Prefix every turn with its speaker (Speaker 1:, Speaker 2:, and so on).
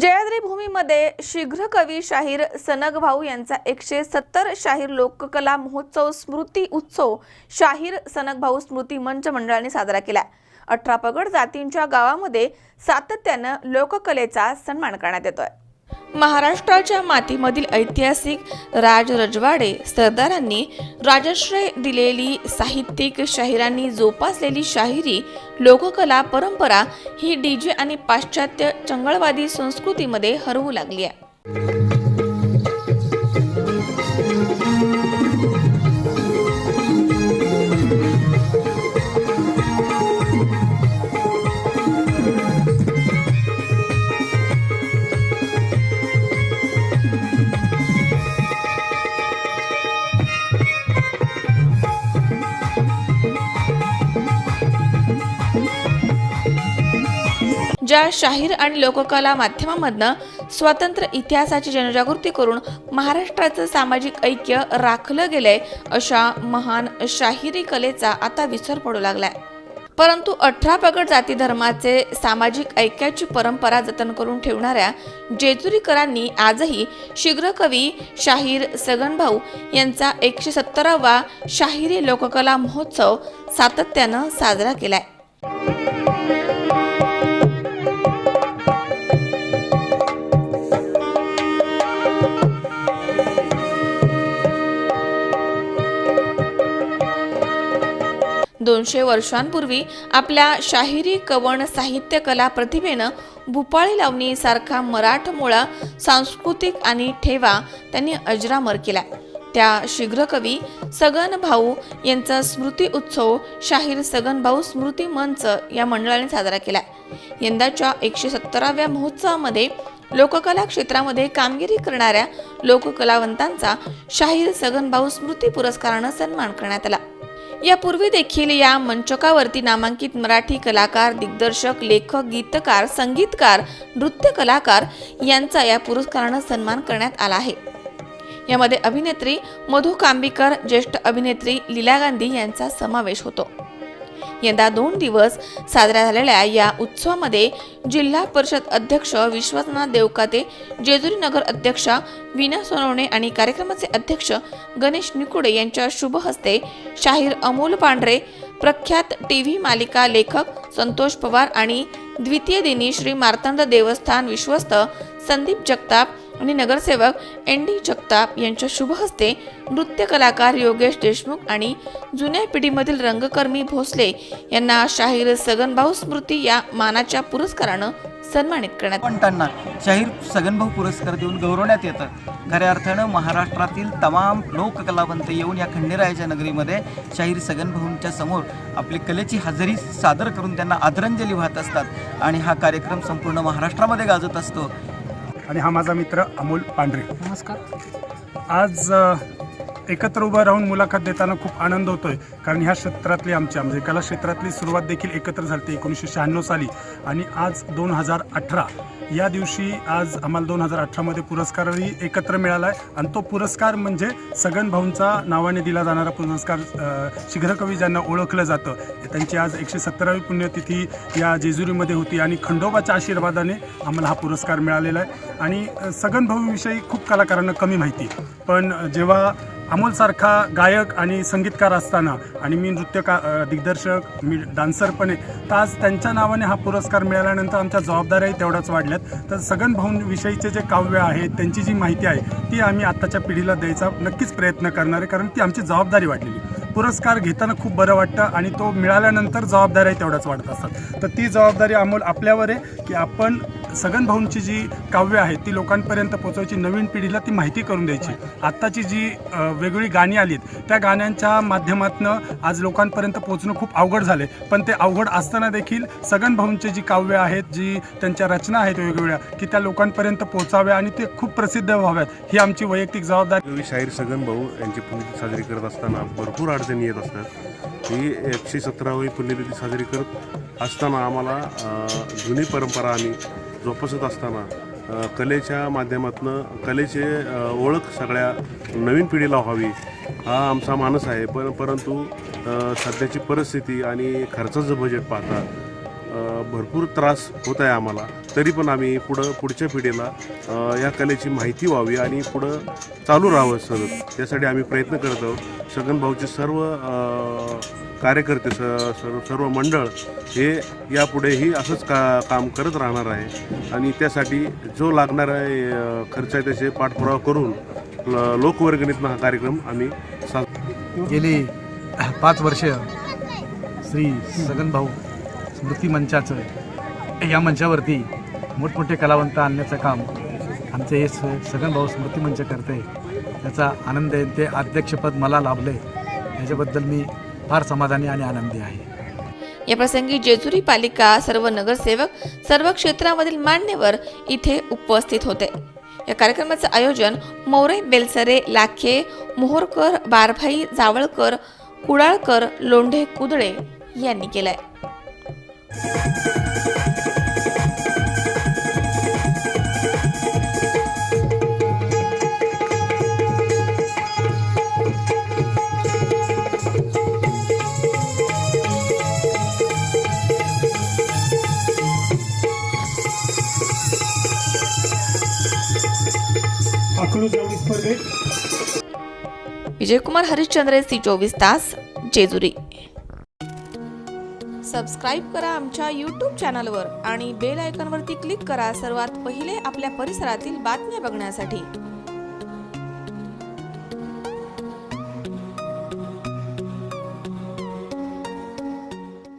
Speaker 1: जयाद्री भूमीमध्ये शीघ्र कवी शाहीर सनग भाऊ यांचा एकशे सत्तर शाहीर लोककला महोत्सव स्मृती उत्सव शाहीर सनग भाऊ स्मृती मंच मंडळाने साजरा केला. अठरा पगड जातींच्या गावामध्ये सातत्यानं लोककलेचा सन्मान करण्यात येतोय. महाराष्ट्राच्या मातीमधील ऐतिहासिक राज रजवाडे सरदारांनी राजश्रय दिलेली साहित्यिक शाहिरांनी जोपासलेली शाहिरी लोककला परंपरा ही डीजे आणि पाश्चात्य चंगळवादी संस्कृतीमध्ये हरवू लागली आहे. ज्या शाहीर आणि लोककला माध्यमामधनं स्वतंत्र इतिहासाची जनजागृती करून महाराष्ट्राचं सामाजिक ऐक्य राखलं गेलंय अशा महान शाहिरी कलेचा आता विसर पडू लागलाय. परंतु अठरा पगड जाती धर्माचे सामाजिक ऐक्याची परंपरा जतन करून ठेवणाऱ्या जेजुरीकरांनी आजही शीघ्र कवी शाहीर सगनभाऊ यांचा एकशे सत्तरावा शाहिरी लोककला महोत्सव सातत्यानं साजरा केलाय. दोनशे वर्षांपूर्वी आपल्या शाहिरी कवण साहित्य कला प्रतिभेनं भूपाळी लावणी सारखा मराठमोळा सांस्कृतिक आणि ठेवा त्यांनी अजरामर केला त्या शीघ्र कवी सगन भाऊ यांचा स्मृती उत्सव शाहीर सगन भाऊ स्मृती मंच या मंडळाने साजरा केला यंदाच्या एकशे सत्तराव्या महोत्सवामध्ये लोककला क्षेत्रामध्ये कामगिरी करणाऱ्या लोककलावंतांचा शाहीर सगन भाऊ स्मृती पुरस्कारानं सन्मान करण्यात आला. यापूर्वी देखील या मंचकावरती नामांकित मराठी कलाकार दिग्दर्शक लेखक गीतकार संगीतकार नृत्य कलाकार यांचा या पुरस्कारानं सन्मान करण्यात आला आहे. यामध्ये अभिनेत्री मधु कांबीकर ज्येष्ठ अभिनेत्री लीला गांधी यांचा समावेश होतो. यंदा दोन दिवस साजऱ्या झालेल्या या उत्सवामध्ये जिल्हा परिषद अध्यक्ष विश्वनाथ देवकाते जेजुरी नगर अध्यक्षा वीणा सोनवणे आणि कार्यक्रमाचे अध्यक्ष गणेश निकुडे यांच्या शुभ हस्ते शाहीर अमोल पांढरे प्रख्यात टी व्ही मालिका लेखक संतोष पवार आणि द्वितीय दिनी श्री मार्तंड देवस्थान विश्वस्त संदीप जगताप आणि नगरसेवक एन डी जगताप यांच्या शुभ हस्ते नृत्य कलाकार योगेश देशमुख आणि जुन्या पिढीमधील रंगकर्मी भोसले यांना शाहीर सगनभाऊ स्मृती या मानाच्या पुरस्कारानं सन्मानित करण्यात
Speaker 2: पंटांना शाहीर सगनभाऊ पुरस्कार देऊन गौरवण्यात येतं. खऱ्या अर्थानं महाराष्ट्रातील तमाम लोककलावंत येऊन या खंडेरायाच्या नगरीमध्ये शाहीर सगनभाऊंच्या समोर आपली कलेची हजेरी सादर करून त्यांना आदरांजली वाहत असतात आणि हा कार्यक्रम संपूर्ण महाराष्ट्रामध्ये गाजत असतो.
Speaker 3: आणि हा माझा मित्र अमोल पांढरे.
Speaker 4: नमस्कार.
Speaker 3: आज एकत्र उभं राहून मुलाखत देताना खूप आनंद होतोय कारण ह्या क्षेत्रातली आमच्या म्हणजे कला क्षेत्रातली सुरुवात देखील एकत्र झाली एकोणीसशे शहाण्णव साली. आणि आज दोन हजार अठरा या दिवशी आज आम्हाला दोन हजार अठरामध्ये पुरस्कारही एकत्र मिळाला आहे आणि तो पुरस्कार म्हणजे सगन भाऊंचा नावाने दिला जाणारा पुरस्कार शीघ्रकवी ज्यांना ओळखलं जातं. त्यांची आज एकशे सत्तरावी पुण्यतिथी या जेजुरीमध्ये होती आणि खंडोबाच्या आशीर्वादाने आम्हाला हा पुरस्कार मिळालेला आहे. आणि सगन भाऊविषयी खूप कलाकारांना कमी माहिती. पण जेव्हा अमोलसारखा गायक आणि संगीतकार असताना आणि मी नृत्यकार दिग्दर्शक मी डान्सर पण आहे. तर आज त्यांच्या नावाने हा पुरस्कार मिळाल्यानंतर आमच्या जबाबदाऱ्याही तेवढ्याच वाढल्यात. तर सगन भाऊंविषयीचे जे काव्य आहेत त्यांची जी माहिती आहे ती आम्ही आत्ताच्या पिढीला द्यायचा नक्कीच प्रयत्न करणार आहे. कारण ती आमची जबाबदारी वाढलेली पुरस्कार घेताना खूप बरं वाटतं आणि तो मिळाल्यानंतर जबाबदाऱ्याही तेवढ्याच वाढत असतात. तर ती जबाबदारी अमोल आपल्यावर आहे की आपण सगन भाऊंची जी काव्य आहेत ती लोकांपर्यंत पोचवायची नवीन पिढीला ती माहिती करून द्यायची. आत्ताची जी वेगवेगळी गाणी आलीत त्या गाण्यांच्या माध्यमातनं आज लोकांपर्यंत पोचणं खूप अवघड झाले पण ते अवघड असताना देखील सगन भाऊंची जी काव्य आहेत जी त्यांच्या रचना आहेत वेगवेगळ्या की त्या लोकांपर्यंत पोचाव्या आणि ते खूप प्रसिद्ध व्हाव्यात ही आमची वैयक्तिक जबाबदारी.
Speaker 5: शाहीर सगन भाऊ यांची पुण्यतिथी साजरी करत असताना भरपूर अडचणी येत असतात. ही एकशे सतरावी पुण्यतिथी साजरी करत असताना आम्हाला जुनी परंपरा आम्ही जोपासत असताना कलेच्या माध्यमातून कलेचे ओळख सगळ्या नवीन पिढीला व्हावी हा आमचा मानस आहे. पण परंतु सध्याची परिस्थिती आणि खर्चाचं बजेट पाहता भरपूर त्रास होत आहे आम्हाला. तरी पण आम्ही पुढं पुढच्या पिढीला या कलेची माहिती व्हावी आणि पुढं चालू राहावं सर त्यासाठी आम्ही प्रयत्न करत आहोत. सगनभाऊचे सर्व कार्यकर्ते स सर्व सर्व मंडळ हे यापुढेही असंच का काम करत राहणार आहे. आणि त्यासाठी जो लागणारा आहे खर्च आहे त्याचे पाठपुरावा करून लोकवर्गणीतनं हा कार्यक्रम आम्ही सा
Speaker 4: गेली पाच वर्ष श्री सगनभाऊ स्मृती मंचाचं या मंचावरती मोठमोठे कलावंत आणण्याचं काम आमचे हे स सगनभाऊ स्मृती मंच करते. त्याचा आनंद आहे. ते अध्यक्षपद मला लाभलं आहे याच्याबद्दल मी फार समाधानी आणि आनंदी आहे.
Speaker 1: या प्रसंगी जेजुरी पालिका सर्व नगरसेवक सर्व क्षेत्रामधील मान्यवर इथे उपस्थित होते. या कार्यक्रमाचं आयोजन मोरे बेलसरे लाखे मोहोरकर बारभाई जावळकर कुडाळकर लोंढे कुदळे यांनी केलंय.
Speaker 3: स्पर्धेत
Speaker 1: विजयकुमार हरिश्चंद्र सी चोवीस तास जेजुरी। सबस्क्राईब करा आमच्या यूट्यूब चॅनलवर आणि बेल आयकॉनवरती क्लिक करा सर्वात पहिले आपल्या परिसरातील बातम्या बघण्यासाठी.